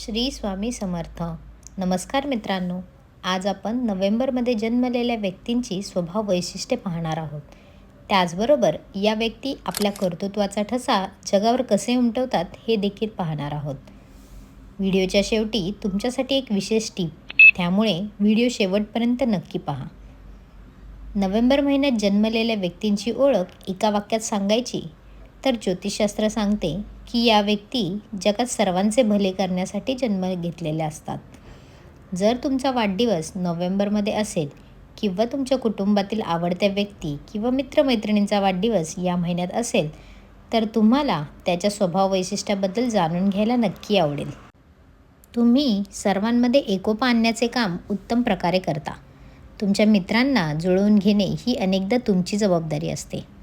श्री स्वामी समर्थ. नमस्कार मित्रांनो आज आपण नोव्हेंबरमध्ये जन्मलेल्या व्यक्तींची स्वभाव वैशिष्ट्ये पाहणार आहोत. त्याचबरोबर या व्यक्ती आपल्या कर्तृत्वाचा ठसा जगावर कसे उमटवतात हे देखील पाहणार आहोत. व्हिडिओच्या शेवटी तुमच्यासाठी एक विशेष टीप त्यामुळे व्हिडिओ शेवटपर्यंत नक्की पहा. नोव्हेंबर महिन्यात जन्मलेल्या व्यक्तींची ओळख एका वाक्यात सांगायची तर ज्योतिषशास्त्र सांगते की या व्यक्ती जगात सर्वांचे भले करण्यासाठी जन्म घेतलेले असतात. जर तुमचा वाढदिवस नोव्हेंबरमध्ये असेल किंवा तुमच्या कुटुंबातील आवडत्या व्यक्ती किंवा मित्रमैत्रिणींचा वाढदिवस या महिन्यात असेल तर तुम्हाला त्याच्या स्वभाव वैशिष्ट्याबद्दल जाणून घ्यायला नक्की आवडेल. तुम्ही सर्वांमध्ये एकोपा आणण्याचे काम उत्तम प्रकारे करता. तुमच्या मित्रांना जुळवून घेणे ही अनेकदा तुमची जबाबदारी असते.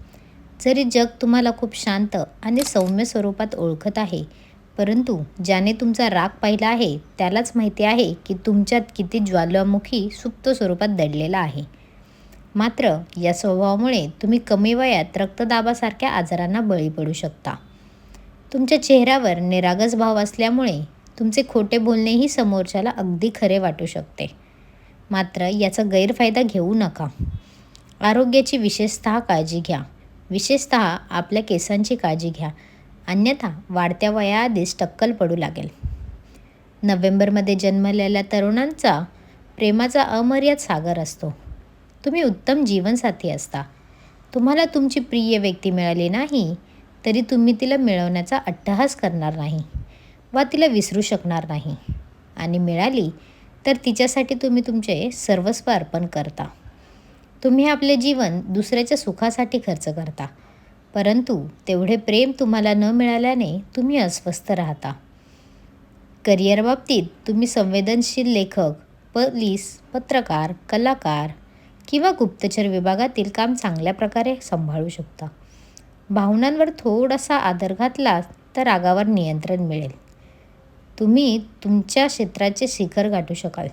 जरी जग तुम्हाला खूप शांत आणि सौम्य स्वरूपात ओळखत आहे परंतु ज्याने तुमचा राग पाहिला आहे त्यालाच माहिती आहे की तुमच्यात किती ज्वालामुखी सुप्त स्वरूपात दडलेला आहे. मात्र या स्वभावामुळे तुम्ही कमी वयात रक्तदाबासारख्या आजारांना बळी पडू शकता. तुमच्या चेहऱ्यावर निरागस भाव असल्यामुळे तुमचे खोटे बोलणेही समोरच्याला अगदी खरे वाटू शकते. मात्र याचा गैरफायदा घेऊ नका. आरोग्याची विशेषतः काळजी घ्या. विशेषतः आपल्या केसांची काळजी घ्या. अन्यथा वाढत्या वयाआधीच टक्कल पडू लागेल. नोव्हेंबरमध्ये जन्मलेल्या तरुणांचा प्रेमाचा अमर्याद सागर असतो. तुम्ही उत्तम जीवनसाथी असता. तुम्हाला तुमची प्रिय व्यक्ती मिळाली नाही तरी तुम्ही तिला मिळवण्याचा अट्टहास करणार नाही वा तिला विसरू शकणार नाही. आणि मिळाली तर तिच्यासाठी तुम्ही तुमचे सर्वस्व अर्पण करता. तुम्ही आपले जीवन दुसऱ्याच्या सुखासाठी खर्च करता. परंतु तेवढे प्रेम तुम्हाला न मिळाल्याने तुम्ही अस्वस्थ राहता. करिअर बाबतीत तुम्ही संवेदनशील लेखक पोलीस पत्रकार कलाकार किंवा गुप्तचर विभागातील काम चांगल्या प्रकारे सांभाळू शकता. भावनांवर थोडासा आदर घातला तर रागावर नियंत्रण मिळेल. तुम्ही तुमच्या क्षेत्राचे शिखर गाठू शकाल.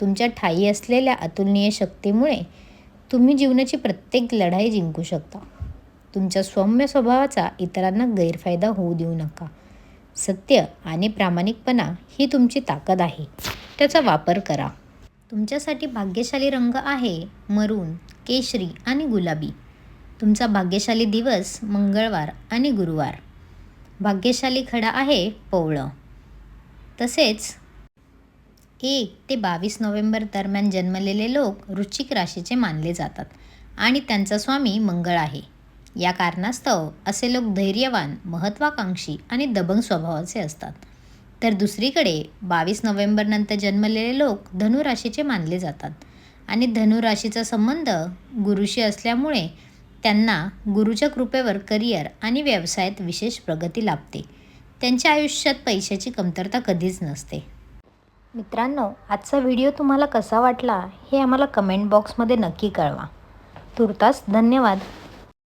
तुमच्या ठाई असलेल्या अतुलनीय शक्तीमुळे तुम्ही जीवनाची प्रत्येक लढाई जिंकू शकता. तुमच्या सौम्य स्वभावाचा इतरांना गैरफायदा होऊ देऊ नका. सत्य आणि प्रामाणिकपणा ही तुमची ताकद आहे. त्याचा वापर करा. तुमच्यासाठी भाग्यशाली रंग आहे मरून केशरी आणि गुलाबी. तुमचा भाग्यशाली दिवस मंगळवार आणि गुरुवार. भाग्यशाली खडा आहे पवळं. तसेच एक ते बावीस नोव्हेंबर दरम्यान जन्मलेले लोक वृश्चिक राशीचे मानले जातात आणि त्यांचा स्वामी मंगळ आहे. या कारणास्तव असे लोक धैर्यवान महत्त्वाकांक्षी आणि दबंग स्वभावाचे असतात. तर दुसरीकडे बावीस नोव्हेंबरनंतर जन्मलेले लोक धनुराशीचे मानले जातात आणि धनुराशीचा संबंध गुरुशी असल्यामुळे त्यांना गुरुच्या कृपेवर करिअर आणि व्यवसायात विशेष प्रगती लाभते. त्यांच्या आयुष्यात पैशाची कमतरता कधीच नसते. मित्रांनो आजचा व्हिडिओ तुम्हाला कसा वाटला हे आम्हाला कमेंट बॉक्समध्ये नक्की कळवा. तुर्तास धन्यवाद.